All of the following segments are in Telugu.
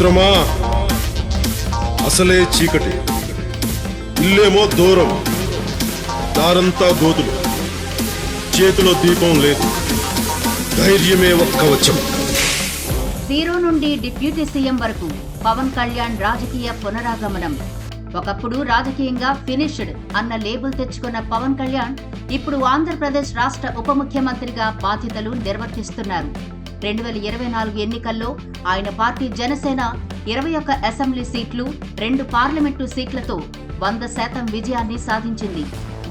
మిత్రమా? అసలే చీకటి. ఇల్లేమో దూరం. దారంతా గోతులు చేతిలో దీపం లేదు. ధైర్యమే ఒక్క వచ్చం జీరో నుండి డిప్యూటీ సీఎం వరకు పవన్ కళ్యాణ్ రాజకీయ పునరాగమనం. ఒకప్పుడు రాజకీయంగా ఫినిష్డ్ అన్న లేబుల్ తెచ్చుకున్న పవన్ కళ్యాణ్ ఇప్పుడు ఆంధ్రప్రదేశ్ రాష్ట్ర ఉప ముఖ్యమంత్రిగా బాధ్యతలు నిర్వర్తిస్తున్నారు. రెండు వేల ఇరవై నాలుగు ఎన్నికల్లో ఆయన పార్టీ జనసేన ఇరవై ఒక్క అసెంబ్లీ సీట్లు రెండు పార్లమెంటు సీట్లతో వంద శాతం విజయాన్ని సాధించింది.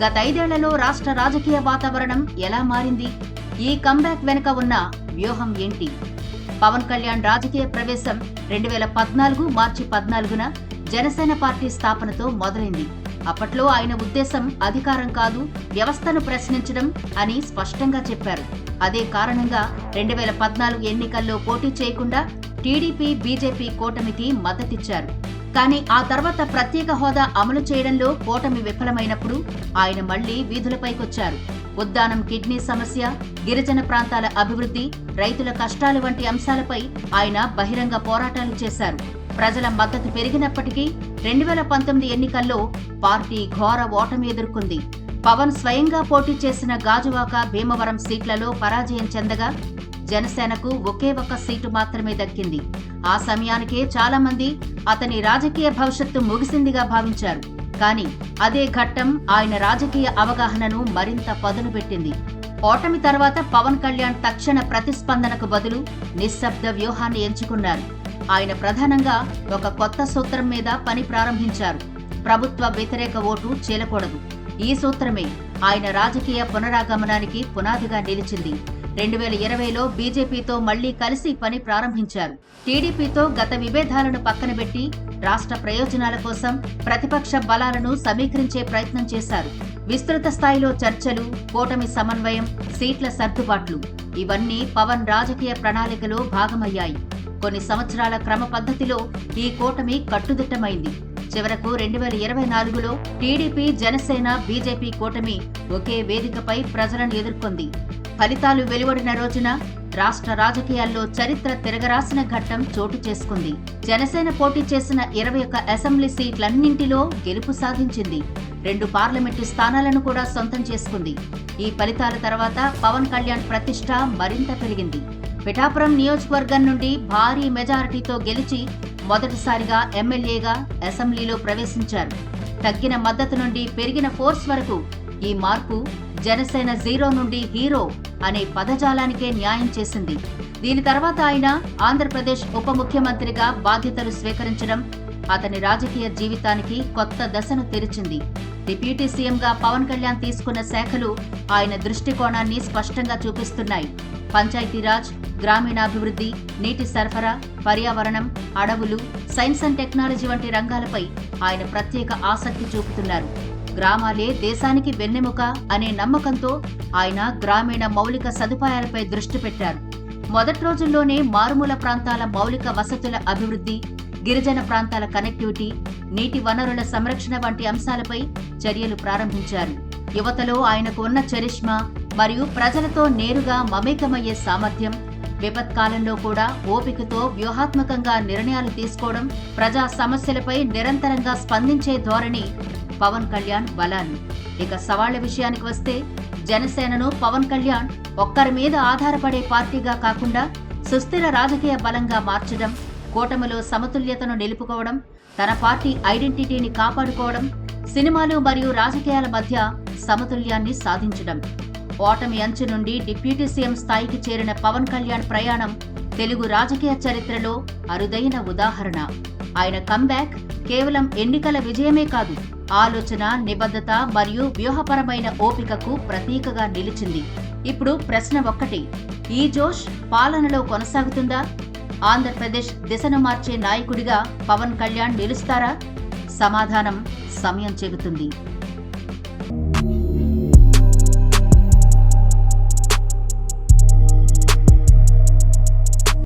గత ఐదేళ్ళలో రాష్ట్ర రాజకీయ వాతావరణం ఎలా మారింది? ఈ కంబ్యాక్ వెనుక ఉన్న వ్యూహం ఏంటి? పవన్ కళ్యాణ్ రాజకీయ ప్రవేశం రెండు వేల పద్నాలుగు మార్చి పద్నాలుగున జనసేన పార్టీ స్థాపనతో మొదలైంది. అప్పట్లో ఆయన ఉద్దేశం అధికారం కాదు వ్యవస్థను ప్రశ్నించడం అని స్పష్టంగా చెప్పారు. అదే కారణంగా రెండు వేల పద్నాలుగు ఎన్నికల్లో పోటీ చేయకుండా టీడీపీ బీజేపీ కూటమికి మద్దతిచ్చారు. కానీ ఆ తర్వాత ప్రత్యేక హోదా అమలు చేయడంలో కూటమి విఫలమైనప్పుడు ఆయన మళ్ళీ వీధులపైకొచ్చారు. ఉద్దానం కిడ్నీ సమస్య గిరిజన ప్రాంతాల అభివృద్ధి రైతుల కష్టాలు వంటి అంశాలపై ఆయన బహిరంగ పోరాటాలు చేశారు. ప్రజల మద్దతు పెరిగినప్పటికీ రెండు వేల పంతొమ్మిది ఎన్నికల్లో పార్టీ ఘోర ఓటమి ఎదుర్కొంది. పవన్ స్వయంగా పోటీ చేసిన గాజువాక భీమవరం సీట్లలో పరాజయం చెందగా జనసేనకు ఒకే ఒక్క సీటు మాత్రమే దక్కింది. ఆ సమయానికే చాలా మంది అతని రాజకీయ భవిష్యత్తు ముగిసిందిగా భావించారు. కానీ అదే ఘట్టం ఆయన రాజకీయ అవగాహనను మరింత పదును పెట్టింది. ఓటమి తర్వాత పవన్ కళ్యాణ్ తక్షణ ప్రతిస్పందనకు బదులు నిశ్శబ్ద వ్యూహాన్ని ఎంచుకున్నారు. ఆయన ప్రధానంగా ఒక కొత్త సూత్రం మీద పని ప్రారంభించారు. ప్రభుత్వ వ్యతిరేక ఓటు చీలకూడదు. ఈ సూత్రమే. ఆయన రాజకీయ పునరాగమనానికి పునాదిగా నిలిచింది. రెండు వేల ఇరవైలో బీజేపీతో మళ్ళీ కలిసి పని ప్రారంభించారు. టీడీపీతో గత విభేదాలను పక్కనబెట్టి రాష్ట్ర ప్రయోజనాల కోసం ప్రతిపక్ష బలాలను సమీకరించే ప్రయత్నం చేశారు. విస్తృత స్థాయిలో చర్చలు కూటమి సమన్వయం సీట్ల సర్దుబాట్లు ఇవన్నీ పవన్ రాజకీయ ప్రణాళికలో భాగమయ్యాయి. కొన్ని సంవత్సరాల క్రమ పద్ధతిలో ఈ కూటమి కట్టుదిట్టమైంది. చివరకు రెండు వేల ఇరవై నాలుగులో టీడీపీ జనసేన బీజేపీ కూటమి ఒకే వేదికపై ప్రజలను ఎదుర్కొంది. ఫలితాలు వెలువడిన రోజున రాష్ట్ర రాజకీయాల్లో చరిత్ర తిరగరాసిన ఘట్టం చోటు చేసుకుంది. జనసేన పోటీ చేసిన ఇరవై ఒక్క అసెంబ్లీ సీట్లన్నింటిలో గెలుపు సాధించింది. రెండు పార్లమెంటు స్థానాలను కూడా సొంతం చేసుకుంది. ఈ ఫలితాల తర్వాత పవన్ కళ్యాణ్ ప్రతిష్ట మరింత పెరిగింది. పిఠాపురం నియోజకవర్గం నుండి భారీ మెజారిటీతో గెలిచి మొదటిసారిగా ఎమ్మెల్యేగా అసెంబ్లీలో ప్రవేశించారు. తగ్గిన మద్దతు నుండి పెరిగిన ఫోర్స్ వరకు ఈ మార్పు జనసేన జీరో నుండి హీరో అనే పదజాలానికే న్యాయం చేసింది. దీని తర్వాత ఆయన ఆంధ్రప్రదేశ్ ఉప ముఖ్యమంత్రిగా బాధ్యతలు స్వీకరించడం అతని రాజకీయ జీవితానికి కొత్త దశను తెరిచింది. డిప్యూటీ సీఎంగా పవన్ కళ్యాణ్ తీసుకున్న శాఖలు ఆయన దృష్టికోణాన్ని స్పష్టంగా చూపిస్తున్నాయి. పంచాయతీరాజ్ గ్రామీణాభివృద్ధి నీటి సరఫరా పర్యావరణం అడవులు సైన్స్ అండ్ టెక్నాలజీ వంటి రంగాలపై ఆయన ప్రత్యేక ఆసక్తి చూపుతున్నారు. గ్రామాలే దేశానికి వెన్నెముక అనే నమ్మకంతో ఆయన గ్రామీణ మౌలిక సదుపాయాలపై దృష్టి పెట్టారు. మొదటి రోజుల్లోనే మారుమూల ప్రాంతాల మౌలిక వసతుల అభివృద్ధి గిరిజన ప్రాంతాల కనెక్టివిటీ నీటి వనరుల సంరక్షణ వంటి అంశాలపై చర్యలు ప్రారంభించారు. యువతలో ఆయనకు ఉన్న చరిష్మా మరియు ప్రజలతో నేరుగా మమేకమయ్యే సామర్థ్యం విపత్కాలంలో కూడా ఓపికతో వ్యూహాత్మకంగా నిర్ణయాలు తీసుకోవడం ప్రజా సమస్యలపై నిరంతరంగా స్పందించే ధోరణి పవన్ కళ్యాణ్ బలాలు ఇక సవాళ్ళ విషయానికి వస్తే జనసేనను పవన్ కళ్యాణ్ ఒక్కరి మీద ఆధారపడే పార్టీగా కాకుండా సుస్థిర రాజకీయ బలంగా మార్చడం కూటమిలో సమతుల్యతను నిలుపుకోవడం తన పార్టీ ఐడెంటిటీని కాపాడుకోవడం సినిమాలు మరియు రాజకీయాల మధ్య సమతుల్యాన్ని సాధించడం. ఓటమి అంచు నుండి డిప్యూటీ సీఎం స్థాయికి చేరిన పవన్ కళ్యాణ్ ప్రయాణం తెలుగు రాజకీయ చరిత్రలో అరుదైన ఉదాహరణ. ఆయన కంబ్యాక్ కేవలం ఎన్నికల విజయమే కాదు ఆలోచన నిబద్ధత మరియు వ్యూహపరమైన ఓపికకు ప్రతీకగా నిలిచింది. ఇప్పుడు ప్రశ్న ఒక్కటి ఈ జోష్ పాలనలో కొనసాగుతుందా? ఆంధ్రప్రదేశ్ దిశను మార్చే నాయకుడిగా పవన్ కళ్యాణ్ నిలుస్తారా? సమాధానం సమయం చెబుతుంది.